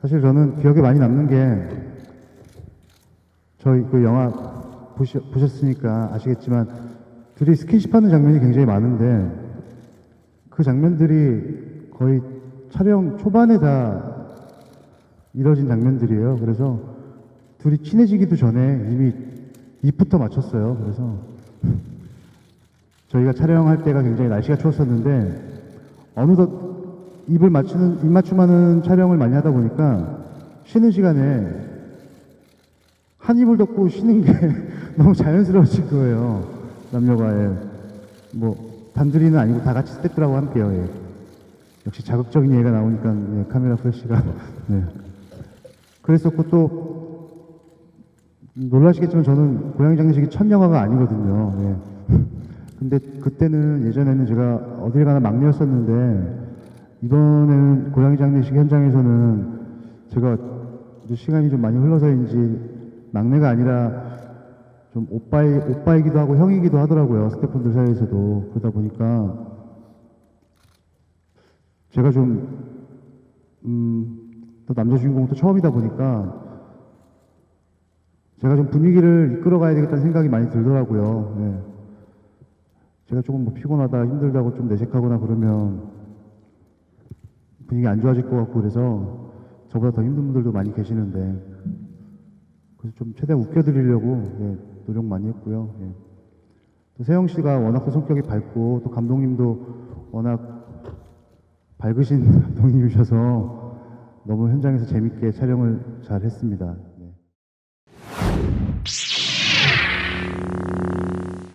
사실 저는 기억에 많이 남는 게 저희 그 영화 보시, 보셨으니까 아시겠지만 둘이 스킨십하는 장면이 굉장히 많은데 그 장면들이 거의 촬영 초반에 다 이뤄진 장면들이에요. 그래서 둘이 친해지기도 전에 이미 입부터 맞췄어요. 그래서 저희가 촬영할 때가 굉장히 날씨가 추웠었는데 어느덧 입을 맞추는 입 맞춤하는 촬영을 많이 하다 보니까 쉬는 시간에 한 입을 덮고 쉬는 게 너무 자연스러워진 거예요. 남녀가의 뭐 단둘이는 아니고 다 같이 스태프들하고 함께요. 예. 역시 자극적인 얘기가 나오니까 예, 카메라 프레쉬가 네. 그랬었고 또 놀라시겠지만 저는 고양이 장례식이 첫 영화가 아니거든요. 예. 근데 그때는 예전에는 제가 어딜 가나 막내였었는데 이번에는 고양이 장례식 현장에서는 제가 시간이 좀 많이 흘러서인지 막내가 아니라 좀 오빠이, 오빠이기도 하고 형이기도 하더라고요. 스태프분들 사이에서도. 그러다 보니까 제가 좀, 음, 또 남자 주인공도 처음이다 보니까 제가 좀 분위기를 이끌어가야 되겠다는 생각이 많이 들더라고요. 예. 제가 조금 뭐 피곤하다, 힘들다고 좀 내색하거나 그러면 분위기 안 좋아질 것 같고 그래서 저보다 더 힘든 분들도 많이 계시는데 그래서 좀 최대한 웃겨드리려고 예, 노력 많이 했고요. 예. 또 세영 씨가 워낙 또 성격이 밝고 또 감독님도 워낙 밝으신 감독님이셔서 너무 현장에서 재밌게 촬영을 잘 했습니다.